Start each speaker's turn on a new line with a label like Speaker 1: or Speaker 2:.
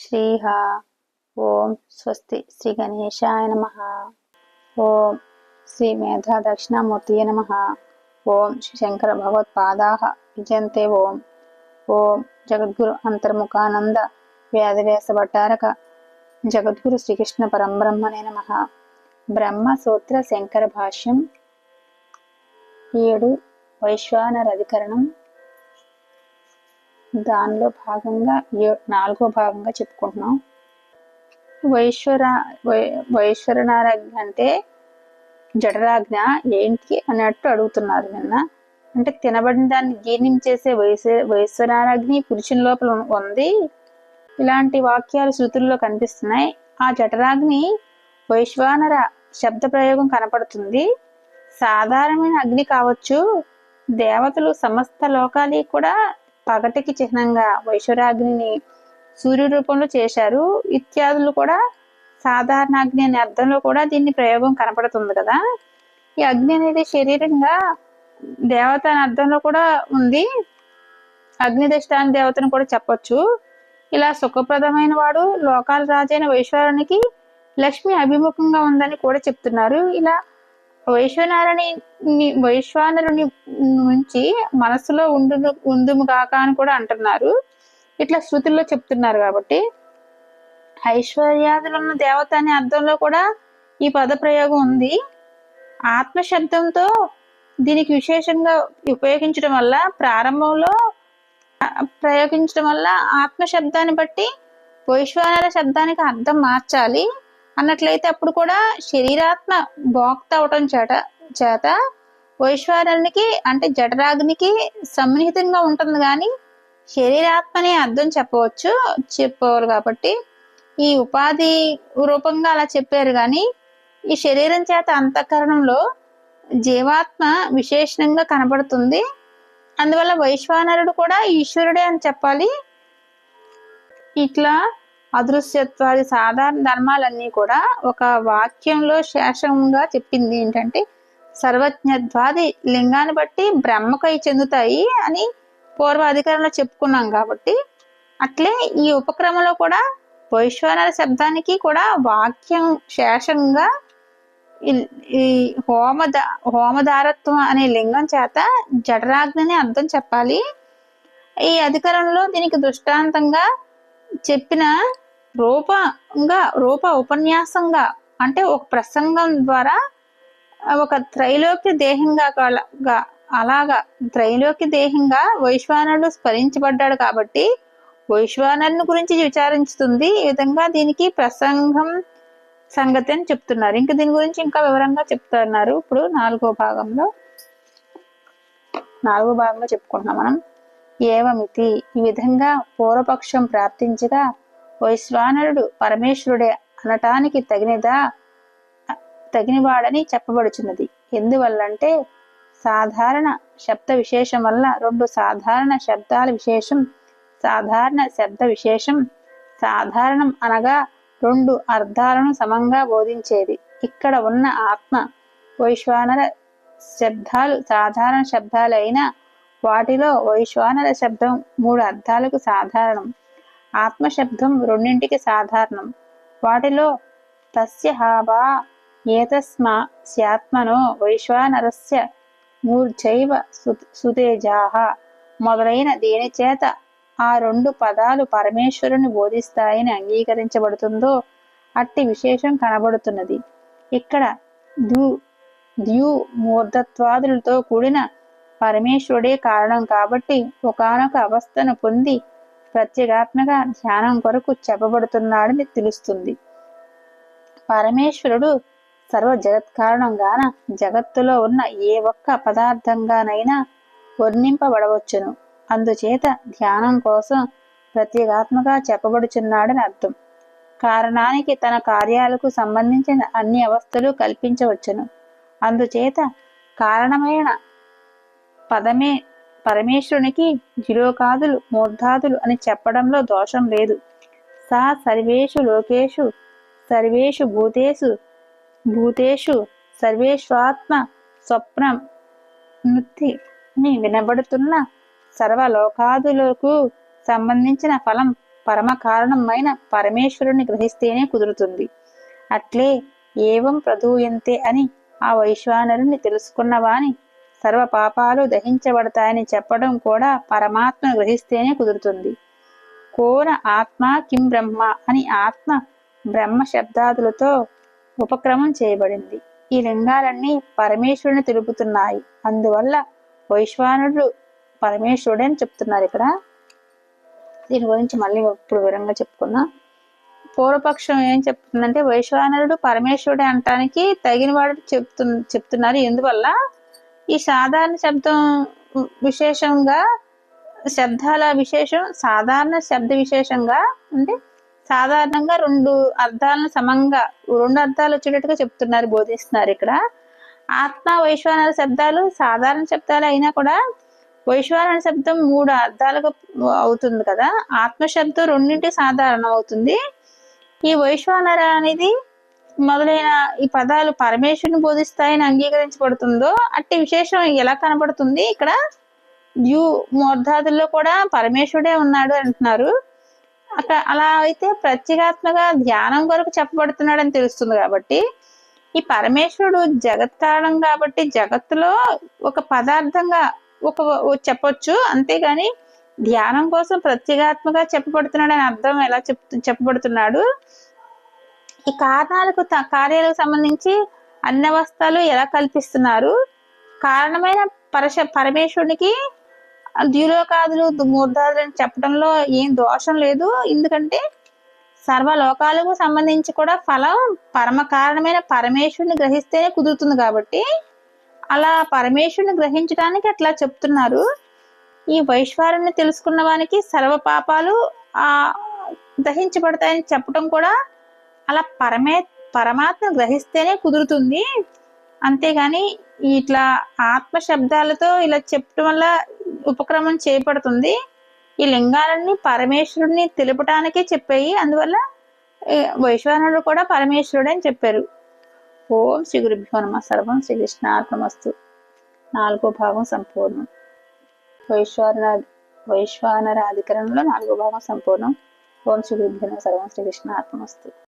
Speaker 1: శ్రీహ ఓం స్వస్తి శ్రీ గణేశాయ నమ. ఓం శ్రీ మేధా దక్షిణామూర్తియ నమ. ఓం శ్రీ శంకర భగవత్పాదా విజయంతే ఓం. ఓం జగద్గురు అంతర్ముఖానంద వేదవ్యాస భట్టారక జగద్గురు శ్రీకృష్ణ పరంబ్రహ్మనే నమ. బ్రహ్మ సూత్ర శంకర భాష్యం ఏడు వైశ్వానర అధికరణం దానిలో భాగంగా నాలుగో భాగంగా చెప్పుకుంటున్నాం. వైశ్వర వై- వైశ్వరనారాజ్ఞ అంటే జఠరాజ్ఞ ఏంటి అన్నట్టు అడుగుతున్నారు నిన్న. అంటే తినబడిన దాన్ని జీర్ణం చేసే వైశ్వ వైశ్వరారాజ్ఞి పురుషుని లోపల ఉంది. ఇలాంటి వాక్యాలు శృతుల్లో కనిపిస్తున్నాయి. ఆ జఠరాగ్ని వైశ్వానర శబ్ద ప్రయోగం కనపడుతుంది. సాధారణమైన అగ్ని కావచ్చు. దేవతలు సమస్త లోకాలి కూడా పగటికి చిహ్నంగా వైశ్వరాగ్నిని సూర్య రూపంలో చేశారు. ఇత్యాదులు కూడా సాధారణ అగ్ని అనే అర్థంలో కూడా దీన్ని ప్రయోగం కనపడుతుంది కదా. ఈ అగ్ని అనేది శరీరంగా దేవత అనే అర్థంలో కూడా ఉంది. అగ్నిదిష్టాన్ని దేవతను కూడా చెప్పొచ్చు. ఇలా సుఖప్రదమైన వాడు లోకాల రాజైన వైశ్వరునికి లక్ష్మి అభిముఖంగా ఉందని కూడా చెప్తున్నారు. ఇలా వైశ్వనారాయణ వైశ్వానరుని నుంచి మనసులో ఉండు ఉందుము కాక అని కూడా అంటున్నారు. ఇట్లా శృతుల్లో చెప్తున్నారు కాబట్టి. ఐశ్వర్యాదులున్న దేవత అనే అర్థంలో కూడా ఈ పద ప్రయోగం ఉంది. ఆత్మ శబ్దంతో దీనికి విశేషంగా ఉపయోగించడం వల్ల ప్రారంభంలో ప్రయోగించడం వల్ల ఆత్మ శబ్దాన్ని బట్టి వైశ్వానర శబ్దానికి అర్థం మార్చాలి. అన్నట్లయితే అప్పుడు కూడా శరీరాత్మ భోక్త అవటం చేత చేత వైశ్వారానికి అంటే జఠరాగ్నికి సన్నిహితంగా ఉంటుంది కానీ శరీరాత్మనే అర్థం చెప్పవచ్చు చెప్పేవారు కాబట్టి. ఈ ఉపాధి రూపంగా అలా చెప్పారు కానీ ఈ శరీరం చేత అంతఃకరణంలో జీవాత్మ విశేషణంగా కనబడుతుంది. అందువల్ల వైశ్వానరుడు కూడా ఈశ్వరుడే అని చెప్పాలి. ఇట్లా అదృశ్యత్వాది సాధారణ ధర్మాలన్నీ కూడా ఒక వాక్యంలో శేషంగా చెప్పింది ఏంటంటే సర్వజ్ఞత్వాది లింగాన్ని బట్టి బ్రహ్మకై చెందుతాయి అని పూర్వ అధికారంలో చెప్పుకున్నాం కాబట్టి అట్లే ఈ ఉపక్రమంలో కూడా వైశ్వనర శబ్దానికి కూడా వాక్యం శేషంగా ఈ- హోమద హోమదారత్వం అనే లింగం చేత జఠరాగ్ని అర్థం చెప్పాలి. ఈ అధికారంలో దీనికి దృష్టాంతంగా చెప్పిన రూపంగా రూప ఉపన్యాసంగా అంటే ఒక ప్రసంగం ద్వారా ఒక త్రైలోక్య దేహంగా అలాగా త్రైలోక్య దేహంగా వైశ్వానరుడు స్మరించబడ్డాడు కాబట్టి వైశ్వానరుని గురించి విచారించుతుంది. ఈ విధంగా దీనికి ప్రసంగం సంగతి అని చెప్తున్నారు. ఇంకా దీని గురించి ఇంకా వివరంగా చెప్తున్నారు. ఇప్పుడు నాలుగో భాగంలో నాలుగో భాగంలో చెప్పుకుంటున్నాం మనం. ఏవమితి? ఈ విధంగా పూర్వపక్షం ప్రాప్తించగా వైశ్వానరుడు పరమేశ్వరుడే అనటానికి తగినదా? తగినవాడని చెప్పబడుచున్నది. ఎందువల్లంటే సాధారణ శబ్ద విశేషం వల్ల రెండు సాధారణ శబ్దాల విశేషం సాధారణ శబ్ద విశేషం సాధారణం అనగా రెండు అర్థాలను సమంగా బోధించేది. ఇక్కడ ఉన్న ఆత్మ వైశ్వానర శబ్దాలు సాధారణ శబ్దాలైన వాటిలో వైశ్వానర శబ్దం మూడు అర్థాలకు సాధారణం. ఆత్మ శబ్దం రెండింటికి సాధారణం. వాటిలో తస్యహాబా ఏతస్మా స్యాత్మనో వైశ్వానరస్య మూర్ఛైవ సు- సుతేజాహ మొదలైన దేని చేత ఆ రెండు పదాలు పరమేశ్వరుని బోధిస్తాయని అంగీకరించబడుతుందో అట్టి విశేషం కనబడుతున్నది. ఇక్కడ ద్యు ద్యు మూర్ధత్వాదులతో కూడిన పరమేశ్వరుడే కారణం కాబట్టి ఒకానొక అవస్థను పొంది ప్రత్యేగాత్మక ధ్యానం కొరకు చెప్పబడుతున్నాడని తెలుస్తుంది. పరమేశ్వరుడు సర్వ జగత్కారణంగాన జగత్తులో ఉన్న ఏ ఒక్క పదార్థంగానైనా వర్ణింపబడవచ్చును. అందుచేత ధ్యానం కోసం ప్రత్యేగాత్మగా చెప్పబడుచున్నాడని అర్థం. కారణానికి తన కార్యాలకు సంబంధించిన అన్ని అవస్థలు కల్పించవచ్చును. అందుచేత కారణమైన పదమే పరమేశ్వరునికి జిలోకాదులు మూర్ధాదులు అని చెప్పడంలో దోషం లేదు. సా సర్వేషు లోకేషు సర్వేషు భూతేషు భూతేషు సర్వేష్వాత్మ స్వప్నం నృత్తిని వినబడుతున్న సర్వలోకాదులకు సంబంధించిన ఫలం పరమ కారణమైన పరమేశ్వరుని గ్రహిస్తేనే కుదురుతుంది. అట్లే ఏవం ప్రదూయంతే అని ఆ వైశ్వానరుని తెలుసుకున్నవాని సర్వ పాపాలు దహించబడతాయని చెప్పడం కూడా పరమాత్మను గ్రహిస్తేనే కుదురుతుంది. కోన ఆత్మ కిం బ్రహ్మ అని ఆత్మ బ్రహ్మ శబ్దాదులతో ఉపక్రమం చేయబడింది. ఈ లింగాలన్నీ పరమేశ్వరుని తెలుపుతున్నాయి. అందువల్ల వైశ్వానుడు పరమేశ్వరుడే అని చెప్తున్నారు ఇక్కడ. దీని గురించి మళ్ళీ ఇప్పుడు వివరంగా చెప్పుకున్నా పూర్వపక్షం ఏం చెప్తుందంటే వైశ్వానరుడు పరమేశ్వరుడే అంటానికి తగిన వాడు చెప్తు చెప్తున్నారు. ఎందువల్ల? ఈ సాధారణ శబ్దం విశేషంగా శబ్దాల విశేషం సాధారణ శబ్ద విశేషంగా అంటే సాధారణంగా రెండు అర్థాలను సమంగా రెండు అర్థాలు వచ్చేటట్టుగా చెప్తున్నారు బోధిస్తున్నారు ఇక్కడ. ఆత్మ వైశ్వానర శబ్దాలు సాధారణ శబ్దాలు అయినా కూడా వైశ్వానర శబ్దం మూడు అర్థాలుగా అవుతుంది కదా. ఆత్మ శబ్దం రెండింటి సాధారణం అవుతుంది. ఈ వైశ్వానర అనేది మొదలైన ఈ పదాలు పరమేశ్వరుని బోధిస్తాయని అంగీకరించబడుతుందో అట్టి విశేషం ఎలా కనబడుతుంది? ఇక్కడ యు మూర్ధాదుల్లో కూడా పరమేశ్వరుడే ఉన్నాడు అంటున్నారు. అక్కడ అలా అయితే ప్రత్యేగాత్మగా ధ్యానం కొరకు చెప్పబడుతున్నాడు అని తెలుస్తుంది కాబట్టి ఈ పరమేశ్వరుడు జగత్ కారణం కాబట్టి జగత్తులో ఒక పదార్థంగా ఒక చెప్పొచ్చు. అంతేగాని ధ్యానం కోసం ప్రత్యేగాత్మగా చెప్పబడుతున్నాడు అని అర్థం ఎలా చెప్ చెప్పబడుతున్నాడు? ఈ కారణాలకు కార్యాలకు సంబంధించి అన్నవస్థలు ఎలా కల్పిస్తున్నారు? కారణమైన పరశ పరమేశ్వరునికి ద్యులోకాదులు మూర్ధాదులు అని చెప్పడంలో ఏం దోషం లేదు. ఎందుకంటే సర్వలోకాలకు సంబంధించి కూడా ఫలం పరమ కారణమైన పరమేశ్వరుని గ్రహిస్తేనే కుదురుతుంది కాబట్టి అలా పరమేశ్వరుని గ్రహించడానికి అట్లా చెప్తున్నారు. ఈ వైశ్వారుని తెలుసుకున్న వానికి సర్వ పాపాలు ఆ దహించబడతాయని చెప్పడం కూడా అలా పరమే పరమాత్మ గ్రహిస్తేనే కుదురుతుంది. అంతేగాని ఇట్లా ఆత్మ శబ్దాలతో ఇలా చెప్పడం వల్ల ఉపక్రమం చేపడుతుంది. ఈ లింగాలన్నీ పరమేశ్వరుడిని తెలుపటానికే చెప్పాయి. అందువల్ల వైశ్వానుడు కూడా పరమేశ్వరుడు అని చెప్పారు. ఓం శ్రీ గురుభ్యో నమ. సర్వం శ్రీ కృష్ణార్పణమస్తు నాలుగో భాగం సంపూర్ణం. వైశ్వాన వైశ్వానరాధికరణంలో నాలుగో భాగం సంపూర్ణం. ఓం శ్రీ గురుభ్యో నమ. సర్వం శ్రీ కృష్ణార్పణమస్తు